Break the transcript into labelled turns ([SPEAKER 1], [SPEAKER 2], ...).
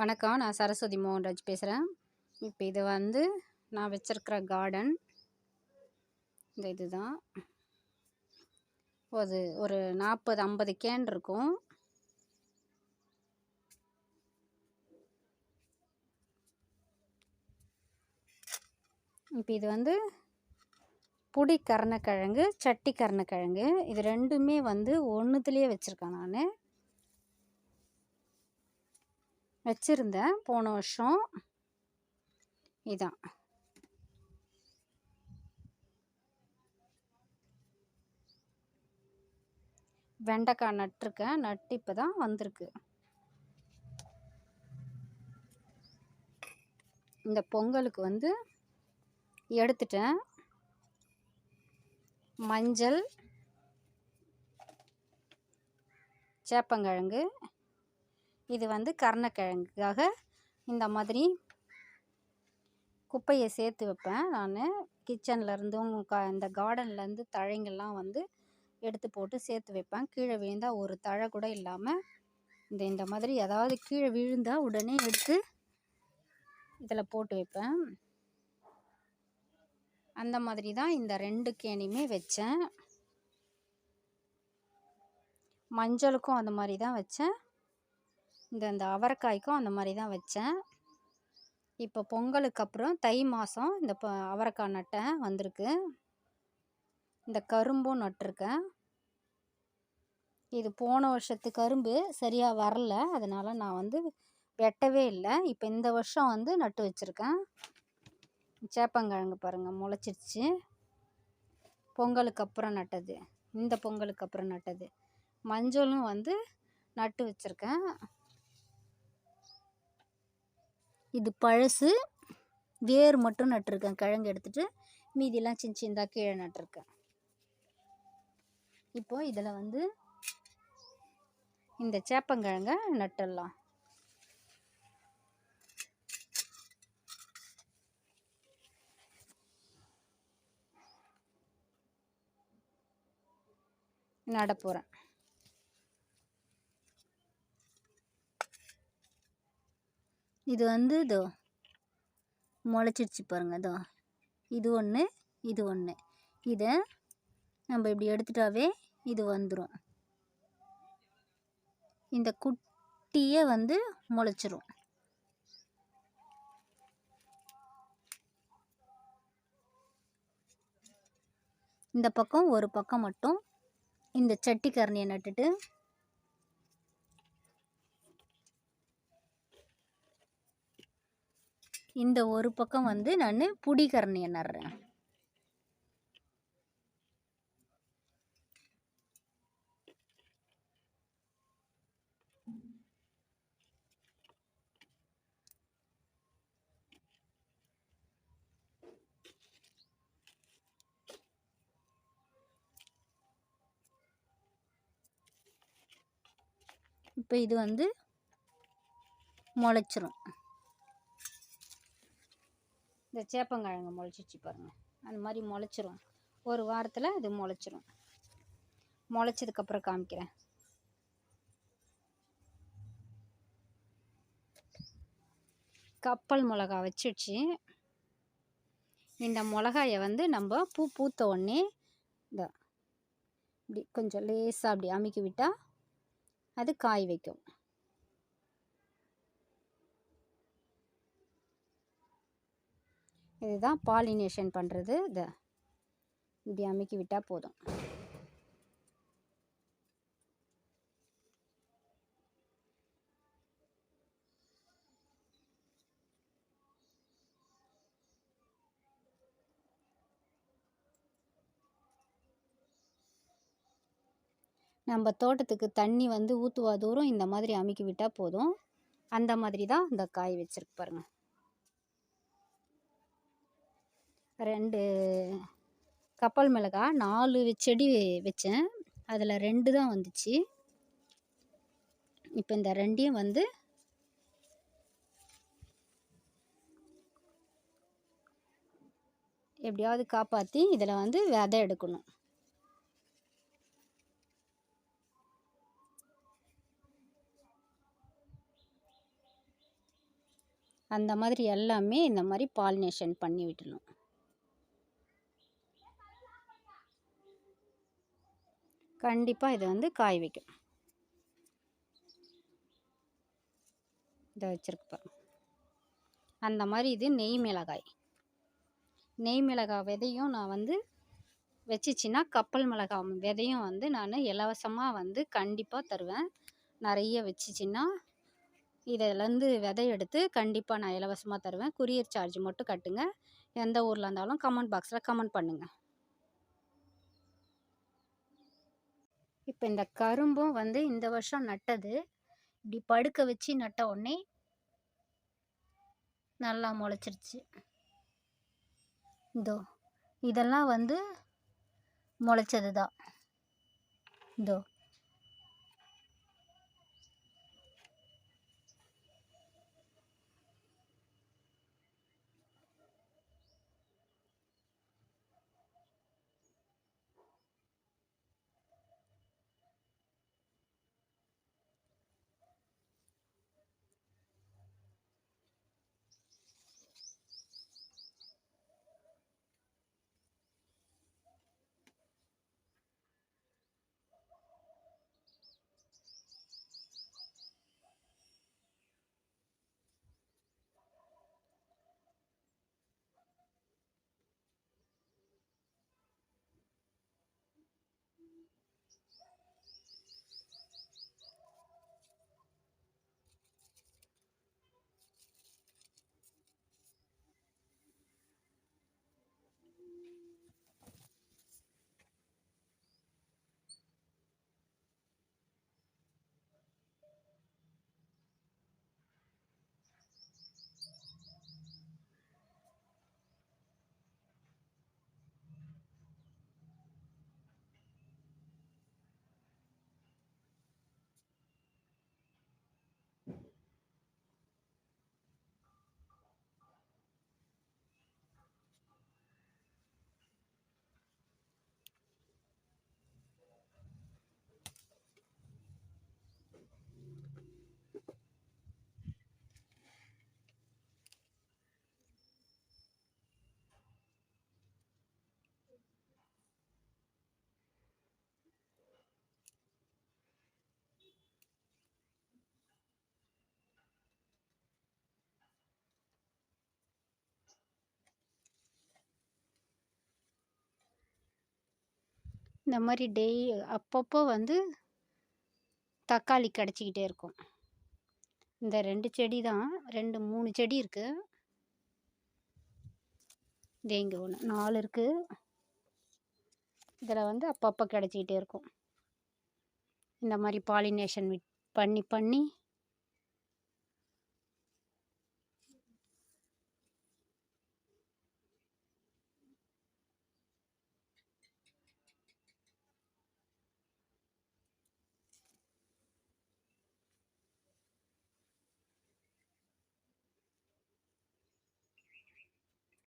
[SPEAKER 1] வணக்கம். நான் சரஸ்வதி மோகன்ராஜ் பேசுகிறேன் இப்போ இது வந்து நான் வச்சுருக்கிற கார்டன் இந்த இதுதான். அது ஒரு நாற்பது ஐம்பது கேன் இருக்கும். இப்போ இது வந்து புடி கருணக்கிழங்கு சட்டி கருணக்கிழங்கு இது ரெண்டுமே வந்து ஒன்றுத்துலேயே வச்சுருக்கேன் நான். வச்சுருந்தேன். போன வருஷம். இதான். வெண்டைக்காய் நட்டிருக்கேன். நட்டு இப்போ தான் வந்திருக்கு. இந்த பொங்கலுக்கு வந்து எடுத்துட்டேன். மஞ்சள் சேப்பங்கிழங்கு இது வந்து கருணக்கிழங்குக்காக இந்த மாதிரி குப்பையை சேர்த்து வைப்பேன். நான் கிச்சன்லேருந்தும் க இந்த கார்டன்லேருந்து தழைங்கள்லாம் வந்து எடுத்து போட்டு சேர்த்து வைப்பேன். கீழே விழுந்தால் ஒரு தழை கூட இல்லாமல் இந்த இந்த மாதிரி ஏதாவது கீழே விழுந்தால் உடனே எடுத்து இதில் போட்டு வைப்பேன். அந்த மாதிரி தான் இந்த ரெண்டு கேணியுமே வச்சேன். மஞ்சளுக்கும் அந்த மாதிரி தான் வச்சேன். இந்த இந்த அவரைக்காய்க்கும் அந்த மாதிரி தான் வச்சேன். இப்போ பொங்கலுக்கு அப்புறம் தை மாதம் இந்த ப அவரைக்காய் நட்டேன் வந்திருக்கு. இந்த கரும்பும் நட்டிருக்கேன். இது போன வருஷத்து கரும்பு சரியாக வரல. அதனால் நான் வந்து வெட்டவே இல்லை. இப்போ இந்த வருஷம் வந்து நட்டு வச்சுருக்கேன். சேப்பங்கிழங்கு பாருங்கள் முளைச்சிருச்சு. பொங்கலுக்கு அப்புறம் நட்டது. இந்த பொங்கலுக்கு அப்புறம் நட்டது. மஞ்சளும் வந்து நட்டு வச்சுருக்கேன். இது பழசு வேர் மட்டும் நட்டிருக்கேன். கிழங்கு எடுத்துகிட்டு மீதியெல்லாம் சின்ன சின்னதாக கீழே நட்டிருக்கேன். இப்போது இதில் வந்து இந்த சேப்பங்கிழங்க நட்டுடலாம். நட போகிறேன் இது வந்து இதோ முளைச்சிடுச்சு பாருங்கள் இதோ. இது ஒன்று இது ஒன்று இதை நம்ம இப்படி எடுத்துட்டாவே இது வந்துடும் இந்த குட்டியை வந்து முளைச்சிரும். இந்த பக்கம் ஒரு பக்கம் மட்டும் இந்த சட்டிக்கரணியை நட்டுட்டு இந்த ஒரு பக்கம் வந்து நான் புடிகரணியை நடுறேன் இப்போ இது வந்து முளைச்சிரும். இந்த சேப்பங்கிழங்கு முளைச்சிச்சு பாருங்கள் அந்த மாதிரி முளைச்சிரும். ஒரு வாரத்தில் இது முளைச்சிரும். முளைச்சதுக்கப்புறம் காமிக்கிறேன். கப்பல் மிளகா வச்சிடுச்சு இந்த மிளகாயை வந்து நம்ம பூ பூத்த உடனே இந்த இப்படி கொஞ்சம் லேசாக அப்படி அமுக்கி விட்டால் அது காய் வைக்கும். இதுதான் பாலினேஷன் பண்ணுறது இதை இப்படி அமுக்கி விட்டால் போதும். நம்ம தோட்டத்துக்கு தண்ணி வந்து ஊற்றுவா தூரம் இந்த மாதிரி அமுக்கி விட்டால் போதும். அந்த மாதிரி தான் இந்த காய் வச்சுருக்கு பாருங்கள் ரெண்டு கப்பல் மிளகா நாலு செடி வச்சேன். அதில் ரெண்டு தான் வந்துச்சு. இப்போ இந்த ரெண்டையும் வந்து எப்படியாவது காப்பாற்றி இதில் வந்து விதை எடுக்கணும். அந்த மாதிரி எல்லாமே இந்த மாதிரி பாலினேஷன் பண்ணி விட்டணும் கண்டிப்பாக இது வந்து காய வைக்கும் இதை வச்சிருக்கு பாருங்க அந்த மாதிரி இது நெய் மிளகாய். நெய் மிளகாய் விதையும் நான் வந்து வச்சிச்சின்னா கப்பல் மிளகாய் விதையும் வந்து நான் இலவசமாக வந்து கண்டிப்பாக தருவேன். நிறைய வச்சிச்சின்னா இதிலேருந்து விதை எடுத்து கண்டிப்பாக நான் இலவசமாக தருவேன். குரியர் சார்ஜ் மட்டும் கட்டுங்க. எந்த ஊரில் இருந்தாலும் கமெண்ட் பாக்ஸில் கமெண்ட் பண்ணுங்கள் இப்போ இந்த கரும்பும் வந்து இந்த வருஷம் நட்டது. இப்படி படுக்க வச்சு நட்ட உடனே நல்லா முளைச்சிருச்சு. இதோ இதெல்லாம் வந்து முளைச்சது தான் இதோ இந்த மாதிரி டெய் அப்பப்போ வந்து தக்காளி கிடச்சிக்கிட்டே இருக்கும். இந்த ரெண்டு செடி தான் ரெண்டு மூணு செடி இருக்குது இதே இங்கே ஒன்று நாலு இருக்குது இதில் வந்து அப்பப்போ கிடச்சிக்கிட்டே இருக்கும். இந்த மாதிரி பாலினேஷன் பண்ணி பண்ணி